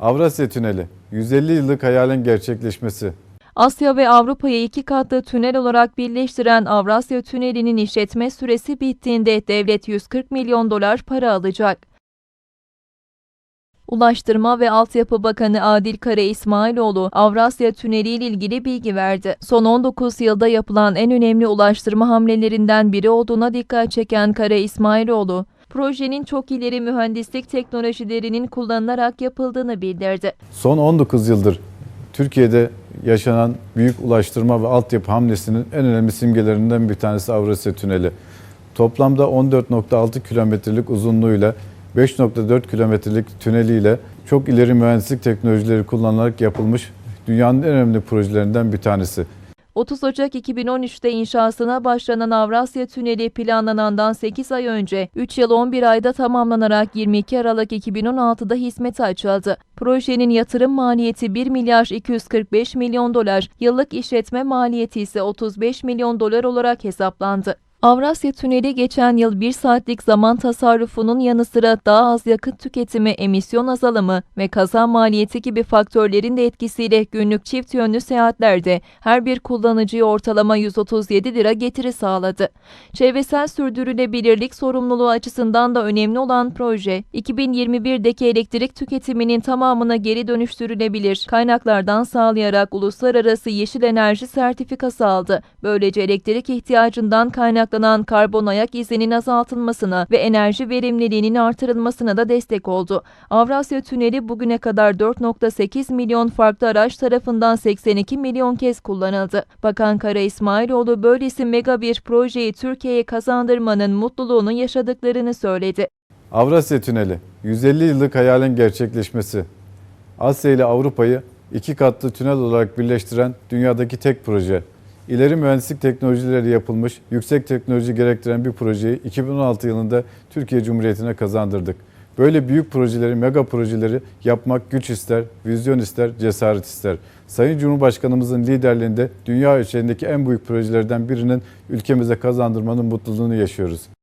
Avrasya Tüneli, 150 yıllık hayalin gerçekleşmesi. Asya ve Avrupa'yı iki katlı tünel olarak birleştiren Avrasya Tüneli'nin işletme süresi bittiğinde devlet 140 milyon dolar para alacak. Ulaştırma ve Altyapı Bakanı Adil Kara İsmailoğlu, Avrasya Tüneli ile ilgili bilgi verdi. Son 19 yılda yapılan en önemli ulaştırma hamlelerinden biri olduğuna dikkat çeken Kara İsmailoğlu, projenin çok ileri mühendislik teknolojilerinin kullanılarak yapıldığını bildirdi. Son 19 yıldır Türkiye'de yaşanan büyük ulaştırma ve altyapı hamlesinin en önemli simgelerinden bir tanesi Avrasya Tüneli. Toplamda 14.6 kilometrelik uzunluğuyla 5.4 kilometrelik tüneliyle çok ileri mühendislik teknolojileri kullanılarak yapılmış dünyanın en önemli projelerinden bir tanesi. 30 Ocak 2013'te inşasına başlanan Avrasya Tüneli planlanandan 8 ay önce 3 yıl 11 ayda tamamlanarak 22 Aralık 2016'da hizmete açıldı. Projenin yatırım maliyeti 1 milyar 245 milyon dolar, yıllık işletme maliyeti ise 35 milyon dolar olarak hesaplandı. Avrasya Tüneli geçen yıl 1 saatlik zaman tasarrufunun yanı sıra daha az yakıt tüketimi, emisyon azalımı ve kaza maliyeti gibi faktörlerin de etkisiyle günlük çift yönlü seyahatlerde her bir kullanıcıya ortalama 137 lira getiri sağladı. Çevresel sürdürülebilirlik sorumluluğu açısından da önemli olan proje, 2021'deki elektrik tüketiminin tamamını geri dönüştürülebilir kaynaklardan sağlayarak uluslararası yeşil enerji sertifikası aldı. Böylece elektrik ihtiyacından kaynaklanan karbon ayak izinin azaltılmasına ve enerji verimliliğinin artırılmasına da destek oldu. Avrasya Tüneli bugüne kadar 4.8 milyon farklı araç tarafından 82 milyon kez kullanıldı. Bakan Kara İsmailoğlu böylesi mega bir projeyi Türkiye'ye kazandırmanın mutluluğunu yaşadıklarını söyledi. Avrasya Tüneli, 150 yıllık hayalin gerçekleşmesi. Asya ile Avrupa'yı iki katlı tünel olarak birleştiren dünyadaki tek proje. İleri mühendislik teknolojileri yapılmış, yüksek teknoloji gerektiren bir projeyi 2016 yılında Türkiye Cumhuriyeti'ne kazandırdık. Böyle büyük projeleri, mega projeleri yapmak güç ister, vizyon ister, cesaret ister. Sayın Cumhurbaşkanımızın liderliğinde dünya ölçeğindeki en büyük projelerden birinin ülkemize kazandırmanın mutluluğunu yaşıyoruz.